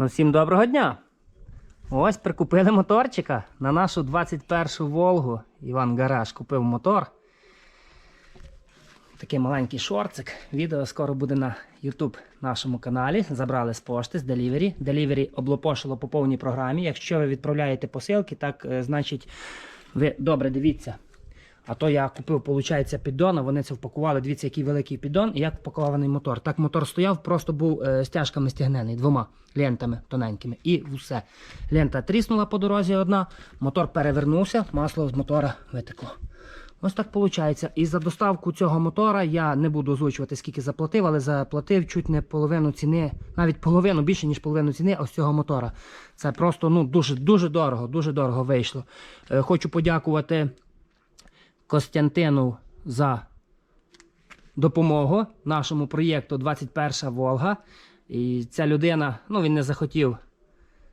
Ну, всім доброго дня! Ось прикупили моторчика на нашу 21-шу Волгу. Іван Гараж купив мотор. Такий маленький шорцик. Відео скоро буде на YouTube нашому каналі. Забрали з пошти з Delivery. Delivery облопошило по повній програмі. Якщо ви відправляєте посилки, так е, значить ви добре дивіться. А то я купив, виходить, піддон, а вони це впакували. Дивіться, який великий піддон і як впакований мотор. Так мотор стояв, просто був е, стяжками стягнений, двома лентами тоненькими. І все. Лента тріснула по дорозі одна, мотор перевернувся, масло з мотора витекло. Ось так виходить. І за доставку цього мотора я не буду озвучувати, скільки заплатив, але заплатив чуть не половину ціни, навіть половину більше, ніж половину ціни ось цього мотора. Це просто ну, дуже, дуже дорого, дуже дорого вийшло. Е, хочу подякувати. Костянтину за допомогу нашому проєкту 21 Волга. І ця людина, ну він не захотів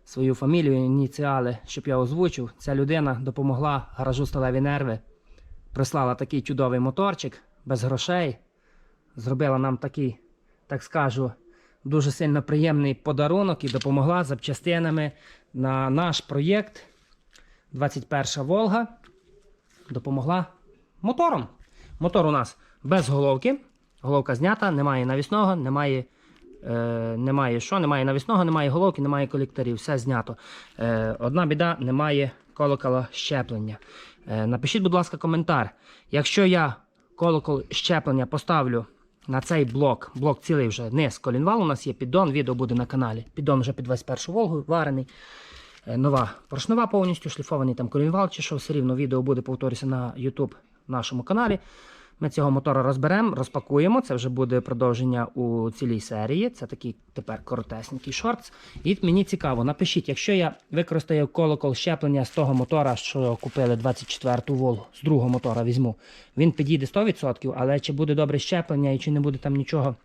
свою фамілію, ініціали, щоб я озвучив. Ця людина допомогла гаражу сталеві нерви. Прислала такий чудовий моторчик без грошей. Зробила нам такий, так скажу, дуже сильно приємний подарунок і допомогла запчастинами на наш проєкт 21 Волга допомогла мотором. Мотор у нас без головки. Головка знята, немає навісного, немає. Е, немає що, немає навісного, немає головки, немає колекторів, все знято. Е, одна біда, немає колокола щеплення. Е, напишіть, будь ласка, коментар. Якщо я колокол щеплення поставлю на цей блок, блок цілий вже низ колінвал, у нас є піддон, відео буде на каналі. Піддон вже під 21 Волгу, варений. Е, нова поршнева повністю, шліфований там колінвал чи що, все рівно відео буде повторюся на YouTube нашому каналі. Ми цього мотора розберемо, розпакуємо. Це вже буде продовження у цілій серії. Це такий тепер коротесенький шортс. І мені цікаво, напишіть, якщо я використаю колокол щеплення з того мотора, що купили 24-ту Волгу, з другого мотора візьму, він підійде 100%, але чи буде добре щеплення і чи не буде там нічого.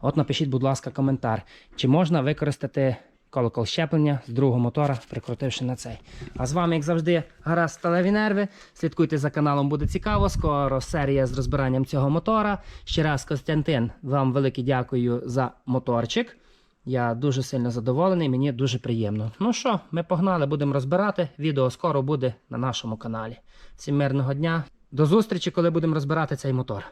От напишіть, будь ласка, коментар. Чи можна використати колокол щеплення з другого мотора, прикрутивши на цей. А з вами, як завжди, гаразд сталеві нерви. Слідкуйте за каналом, буде цікаво. Скоро серія з розбиранням цього мотора. Ще раз, Костянтин, вам велике дякую за моторчик. Я дуже сильно задоволений, мені дуже приємно. Ну що, ми погнали, будемо розбирати. Відео скоро буде на нашому каналі. Всім мирного дня. До зустрічі, коли будемо розбирати цей мотор.